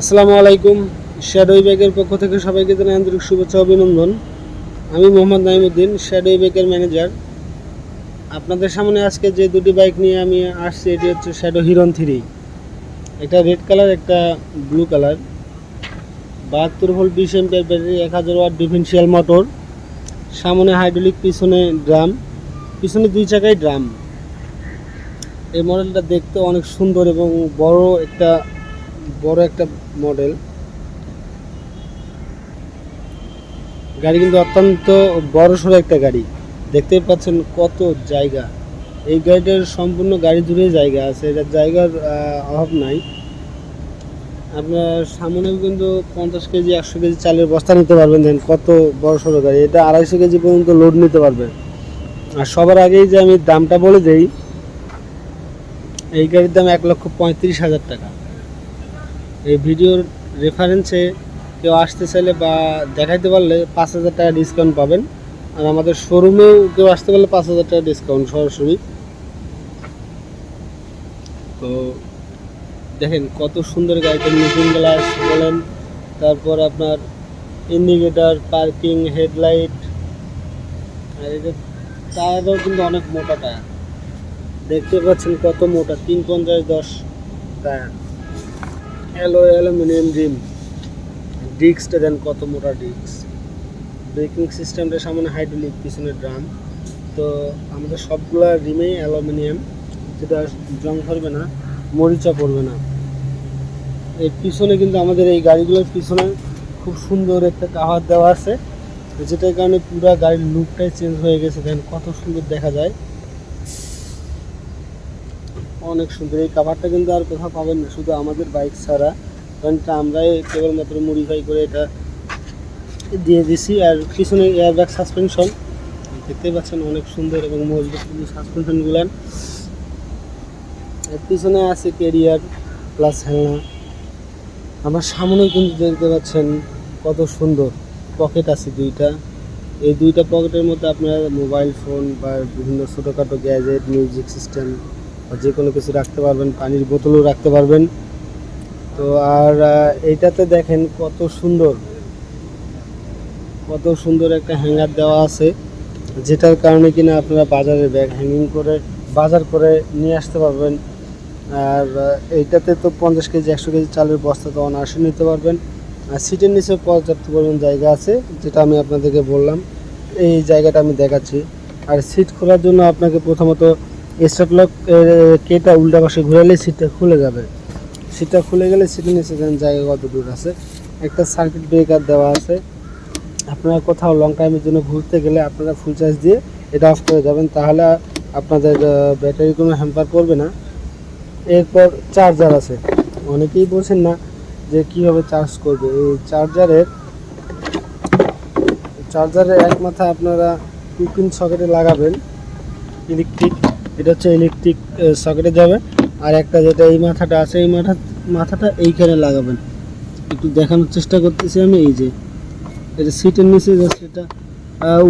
আসসালামু আলাইকুম। শ্যাডো ব্যাগের পক্ষ থেকে সবাইকে জানাই আন্তরিক শুভেচ্ছা অভিনন্দন। আমি মোহাম্মদ নাইমুদ্দিন শ্যাডো ব্যাগের ম্যানেজার আপনাদের সামনে আজকে যে দুটি বাইক নিয়ে আমি আসছি, এটি হচ্ছে শ্যাডো হিরন থ্রি এটা রেড কালার একটা ব্লু কালার বাহাত্তর ভোল্ট বিশ এমপিয়ার ব্যাটারি এক হাজার ওয়াট ডিফেন্সিয়াল মোটর সামনে হাইড্রোলিক পিছনে ড্রাম পিছনে দুই চাকায় ড্রাম এই মডেলটা দেখতে অনেক সুন্দর এবং বড় একটা বড় একটা মডেল। গাড়ি কিন্তু অত্যন্ত বড় সড়ো একটা গাড়ি। দেখতেই পাচ্ছেন কত জায়গা। এই গাড়িটার সম্পূর্ণ গাড়ি জুড়ে জায়গা আছে, এটার জায়গার অভাব নাই। আপনার সামনেও কিন্তু পঞ্চাশ কেজি, একশো কেজি চালের বস্তা নিতে পারবেন দেন কত বড় সড়ো গাড়ি। এটা আড়াইশো কেজি পর্যন্ত লোড নিতে পারবে আর সবার আগেই যে আমি দামটা বলে দেই, এই গাড়ির দাম এক লক্ষ পঁয়ত্রিশ হাজার টাকা। এই ভিডিওর রেফারেন্সে কেউ আসতে চাইলে বা দেখাইতে পারলে পাঁচ হাজার টাকা ডিসকাউন্ট পাবেন। আর আমাদের শোরুমেও কেউ আসতে পারলে পাঁচ হাজার টাকা ডিসকাউন্ট সরাসরি। তো দেখেন কত সুন্দর গাড়িটা নতুন গ্লাস বলেন, তারপর আপনার ইন্ডিকেটার পার্কিং হেডলাইট আর এটা টায়ারও কিন্তু অনেক মোটা টায়ার দেখতে পাচ্ছেন কত মোটা তিন পঞ্চাশ দশ টায়ার অ্যালো অ্যালুমিনিয়াম রিম ডিস্কটা দেন কত মোটা ডিস্ক ব্রেকিং সিস্টেমটা সামনে হাইড্রোলিক পিছনে ড্রাম তো আমাদের সবগুলা রিমেই অ্যালুমিনিয়াম যেটা জং ধরবে না, মরিচা পড়বে না। এর পিছনে কিন্তু আমাদের এই গাড়িগুলোর পিছনে খুব সুন্দর একটা কাভার দেওয়া আছে, যেটার কারণে পুরো গাড়ির লুকটাই চেঞ্জ হয়ে গেছে। দেখেন কত সুন্দর দেখা যায়। অনেক সুন্দর। এই কাভারটা কিন্তু আর কোথাও পাবেন না, শুধু আমাদের বাইক ছাড়া। কারণ আমরাই কেবলমাত্র মডিফাই করে এটা দিয়ে দিছি। আর পিছনে এয়ারব্যাগ সাসপেনশন দেখতেই পাচ্ছেন অনেক সুন্দর এবং মজবুত কিন্তু সাসপেনশনগুলো এর পিছনে আছে কেরিয়ার প্লাস হেলনা। আমার সামনেও কিন্তু দেখতে পাচ্ছেন কত সুন্দর পকেট আছে দুইটা। এই দুইটা পকেটের মধ্যে আপনার মোবাইল ফোন বা বিভিন্ন ছোটোখাটো গ্যাজেট মিউজিক সিস্টেম যে কোনো কিছু রাখতে পারবেন, পানির বোতলও রাখতে পারবেন। তো আর এইটাতে দেখেন কত সুন্দর কত সুন্দর একটা হ্যাঙ্গার দেওয়া আছে, যেটার কারণে কিনা আপনারা বাজারে ব্যাগ হ্যাঙ্গিং করে, বাজার করে নিয়ে আসতে পারবেন। আর এইটাতে তো পঞ্চাশ কেজি, একশো কেজি চালের বস্তা তো অনায়াসে নিতে পারবেন। আর সিটের নিচে পর্যাপ্ত পরিমাণ জায়গা আছে, যেটা আমি আপনাদেরকে বললাম। এই জায়গাটা আমি দেখাচ্ছি। আর সিট খোলার জন্য আপনাকে প্রথমত স্টার্ট লক কেটা উল্টা পাশে ঘুরালে সিটটা খুলে যাবে। সিটটা খুলে গেলে সিটের নিচে দেখেন জায়গা কত দূর আছে। একটা সার্কিট ব্রেকার দেওয়া আছে। আপনারা কোথাও লং টাইমের জন্য ঘুরতে গেলে আপনারা ফুল চার্জ দিয়ে এটা অফ করে যাবেন। তাহলে আপনাদের ব্যাটারি কোনো হ্যাম্পার করবে না। এরপর চার্জার আছে। অনেকেই বলছেন না যে কীভাবে চার্জ করবে। এই চার্জারের চার্জারের এক মাথা আপনারা টু সকেটে লাগাবেন। ইলেকট্রিক এটা হচ্ছে ইলেকট্রিক সকেটে যাবে। আর একটা যেটা এই মাথাটা আছে, এই মাথা, মাথাটা এইখানে লাগাবেন। একটু দেখানোর চেষ্টা করতেছি আমি, এই যে। এটা সিটের নিচে জাস্ট এটা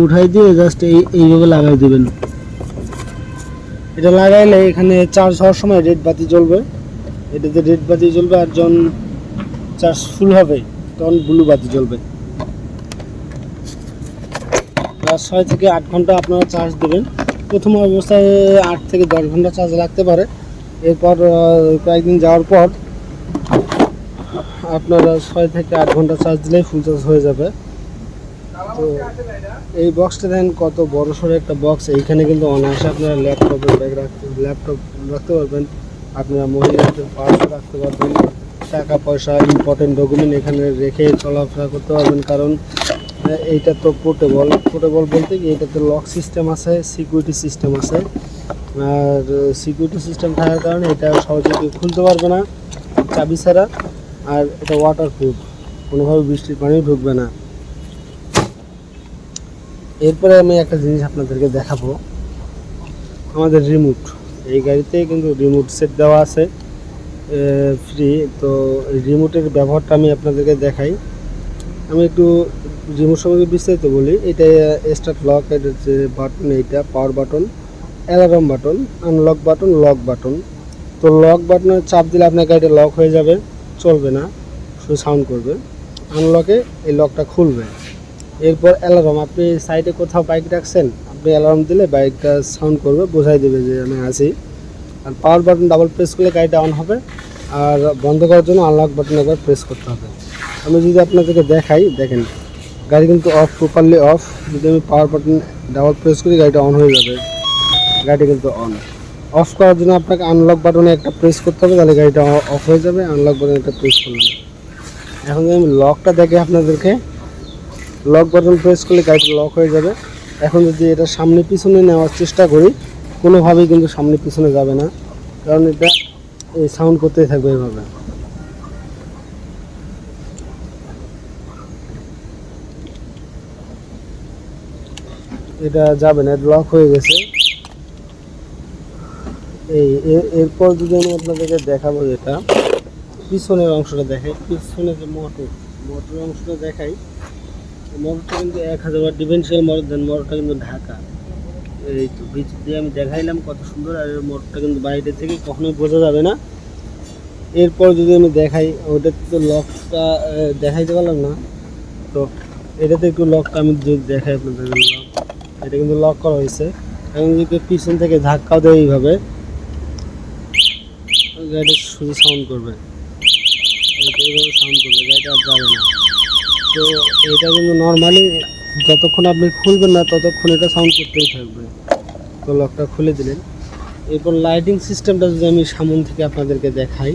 উঠাই দিয়ে জাস্ট এই, এইভাবে লাগাই দেবেন। এটা লাগাইলে এখানে চার্জ হওয়ার সময় রেড বাতি জ্বলবে। এটাতে রেড বাতি জ্বলবে আর যখন চার্জ ফুল হবে, তখন ব্লু বাতি জ্বলবে। ছয় থেকে আট ঘণ্টা আপনারা চার্জ দেবেন। প্রথম অবস্থায় আট থেকে দশ ঘণ্টা চার্জ লাগতে পারে। এরপর কয়েকদিন যাওয়ার পর আপনারা ছয় থেকে আট ঘণ্টা চার্জ দিলেই ফুল চার্জ হয়ে যাবে। তো এই বক্সটা দেখেন কত বড় সড়ো একটা বক্স এইখানে কিন্তু অনায়াসে আপনারা ল্যাপটপের ব্যাগ রাখতে ল্যাপটপ রাখতে পারবেন। আপনারা মহিলাদের পার্স রাখতে পারবেন। টাকা পয়সা ইম্পর্টেন্ট ডকুমেন্ট এখানে রেখে চলাফেরা করতে পারবেন। কারণ এইটা তো পোর্টেবল পোর্টেবল বলতে কি এটাতে লক সিস্টেম আছে সিকিউরিটি সিস্টেম আছে। আর সিকিউরিটি সিস্টেম থাকার কারণে এটা সহজে কেউ খুলতে পারবে না চাবি ছাড়া। আর এটা ওয়াটার প্রুফ কোনোভাবে বৃষ্টির পানিও ঢুকবে না। এরপরে আমি একটা জিনিস আপনাদেরকে দেখাবো। আমাদের রিমোট এই গাড়িতে কিন্তু রিমোট সেট দেওয়া আছে ফ্রি তো রিমোটের ব্যবহারটা আমি আপনাদেরকে দেখাই। আমি একটু রিমোট সম্পর্কে বিস্তারিত বলি, এটা স্টার্ট লক এটা হচ্ছে বাটন এইটা power button alarm button unlock button lock button তো লক বাটনের চাপ দিলে আপনার গাড়িটা লক হয়ে যাবে, চলবে না, শুধু সাউন্ড করবে। আনলকে এই লকটা খুলবে। এরপর অ্যালার্ম আপনি সাইডে কোথাও বাইক রাখছেন, আপনি অ্যালার্ম দিলে বাইকটা সাউন্ড করবে, বোঝাই দেবে যে আমি আছি। আর পাওয়ার বাটন ডাবল প্রেস করলে গাড়িটা অন হবে, আর বন্ধ করার জন্য আনলক বাটন একবার প্রেস করতে হবে। আমি যদি আপনাদেরকে দেখাই, দেখেন। গাড়ি কিন্তু অফ প্রপারলি অফ যদি আমি পাওয়ার বাটন ডাবল প্রেস করি, গাড়িটা অন হয়ে যাবে। গাড়িটা কিন্তু অন অফ করার জন্য আপনাকে আনলক বাটনে একটা প্রেস করতে হবে, তাহলে গাড়িটা অফ হয়ে যাবে আনলক বাটনে একটা প্রেস করলাম। এখন যদি আমি লকটা দেখে আপনাদেরকে লক বাটন প্রেস করলে গাড়িটা লক হয়ে যাবে। এখন যদি এটা সামনে পিছনে নেওয়ার চেষ্টা করি, কোনোভাবেই কিন্তু সামনে পিছনে যাবে না। কারণ এটা এই সাউন্ড করতেই থাকবে এভাবে। এটা যাবে না লক হয়ে গেছে। এই এরপর যদি আমি আপনাদেরকে দেখাবো যেটা, পিছনের অংশটা দেখাই পিছনে যে মোটর মোটর অংশটা দেখাই। মোটরটা কিন্তু এক হাজার ওয়াট ডিফেন্সিয়াল মোটর দেন মোটরটা কিন্তু ঢাকা। এই তো ভিতর দিয়ে আমি দেখাইলাম কত সুন্দর, আর মোটরটা কিন্তু বাইরে থেকে কখনোই বোঝা যাবে না। এরপর যদি আমি দেখাই ওটাতে তো লকটা দেখাইতে পারলাম না। তো এটাতে একটু লকটা আমি যদি দেখাই আপনাদের লক এটা কিন্তু লক করা হয়েছে। এখন যদি পিছন থেকে ধাক্কা দেয় এইভাবে গাড়িটা শুধু সাউন্ড করবে। এইভাবে সাউন্ড করবে, গাড়িটা আর যাবে না। তো এটা কিন্তু নর্মালি যতক্ষণ আপনি খুলবেন না, ততক্ষণ এটা সাউন্ড করতেই থাকবে। তো লকটা খুলে দিলেন। এরপর লাইটিং সিস্টেমটা যদি আমি সামন থেকে আপনাদেরকে দেখাই।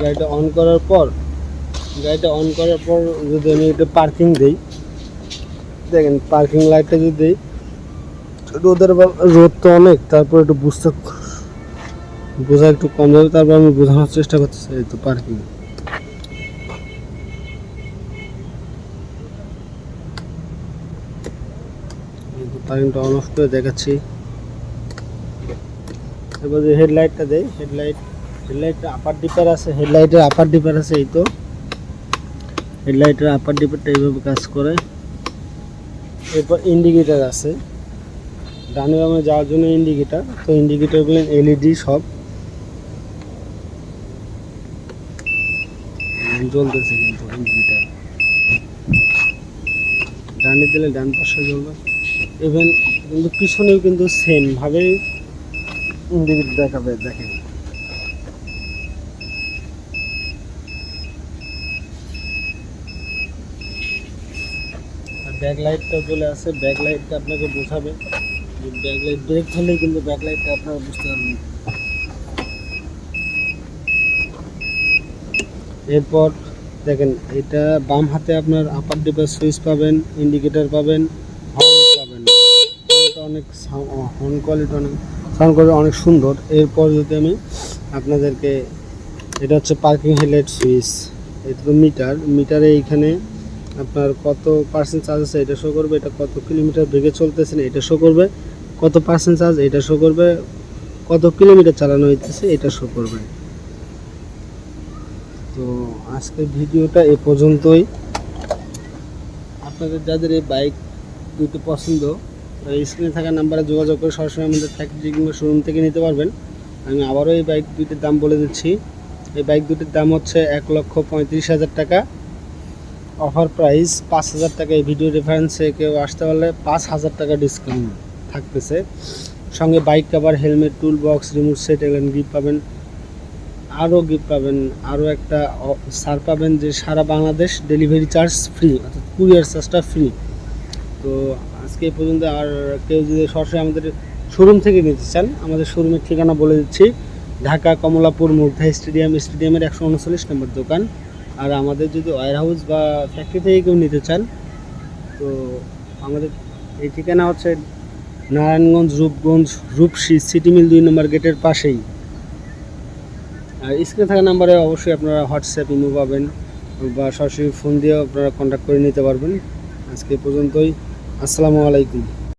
গাড়িটা অন করার পর, গাড়িটা অন করার পর যদি আমি এটা পার্কিং দিই দেখেন পার্কিং লাইটটা যদি রোদের রোদ তো অনেক, তারপর একটু বুঝতে বোঝা একটু কম যাবে তারপর আমি বোঝানোর চেষ্টা করতেছি এই তো পার্কিং পার্কিংটা অন অফ করে দেখাচ্ছি। এবার যে হেডলাইটটা দেই হেডলাইট হেডলাইটের আপার ডিপার আছে হেডলাইটের আপার ডিপার আছে এই তো। হেডলাইটের আপার ডিপারটা এইভাবে কাজ করে। এরপর ইন্ডিকেটার আছে। ডানে বামে যাওয়ার জন্য ইন্ডিকেটার তো ইন্ডিকেটারগুলো এলইডি সব। জ্বলতেছে কিন্তু ইন্ডিকেটার ডানে দিলে ডান পাশে জ্বলবে। ইভেন কিন্তু পিছনেও কিন্তু সেম ভাবে ইন্ডিকেটার দেখাবে, দেখেন। ব্যাক লাইটটাও চলে আসে ব্যাক লাইটটা আপনাকে বোঝাবে। ব্যাক লাইট ব্রেক ধরলেই কিন্তু ব্যাক লাইটটা আপনারা বুঝতে পারবেন। এরপর দেখেন, এটা বাম হাতে আপনার আপার ডিপার সুইচ পাবেন ইন্ডিকেটর পাবেন হর্ন পাবেন। হর্নটা অনেক হর্ন কোয়ালিটি অনেক সাউন্ড কোয়ালিটি অনেক সুন্দর। এরপর যদি আমি আপনাদেরকে, এটা হচ্ছে পার্কিং হেডলাইট সুইচ এটা তো মিটার মিটারে এইখানে আপনার কত পার্সেন্ট চার্জ আছে এটা শো করবে, এটা কত কিলোমিটার বেগে চলতেছেন এটা শো করবে, কত পার্সেন্ট চার্জ এটা শো করবে, কত কিলোমিটার চালানো হইতেছে এটা শো করবে। তো আজকের ভিডিওটা এ পর্যন্তই। আপনাদের যাদের এই বাইক দুটো পছন্দ স্ক্রিনে থাকা নাম্বারে যোগাযোগ করে সরাসরি আমাদের ফ্যাক্টরি কিংবা শোরুম থেকে নিতে পারবেন। আমি আবারও এই বাইক দুটির দাম বলে দিচ্ছি। এই বাইক দুটির দাম হচ্ছে এক লক্ষ পঁয়ত্রিশ হাজার টাকা। অফার প্রাইস পাঁচ হাজার টাকা। এই ভিডিও রেফারেন্সে কেউ আসতে পারলে পাঁচ হাজার টাকা ডিসকাউন্ট থাকতেছে। সঙ্গে bike cover helmet tool box remote set এগুলো গিফট পাবেন। আরও গিফট পাবেন আরও একটা সার পাবেন যে সারা বাংলাদেশ ডেলিভারি চার্জ ফ্রি অর্থাৎ কুরিয়ার চার্জটা ফ্রি তো আজকে এই পর্যন্ত আর কেউ যদি সরাসরি আমাদের শোরুম থেকে নিতে চান, আমাদের শোরুমের ঠিকানা বলে দিচ্ছি। ঢাকা কমলাপুর মুগ্ধা স্টেডিয়াম, স্টেডিয়ামের একশো উনচল্লিশ নম্বর দোকান। আর আমাদের যদি ওয়ার হাউস বা ফ্যাক্টরি থেকে কেউ নিতে চান, তো আমাদের এই ঠিকানা হচ্ছে নারায়ণগঞ্জ, রূপগঞ্জ, রূপসী, সিটি মিল দুই নম্বর গেটের পাশেই। আর স্ক্রিনে থাকা নাম্বারে অবশ্যই আপনারা হোয়াটসঅ্যাপ ইমো পাবেন বা সরাসরি ফোন দিয়েও আপনারা কন্ট্যাক্ট করে নিতে পারবেন। আজকে পর্যন্তই। আসসালামু আলাইকুম।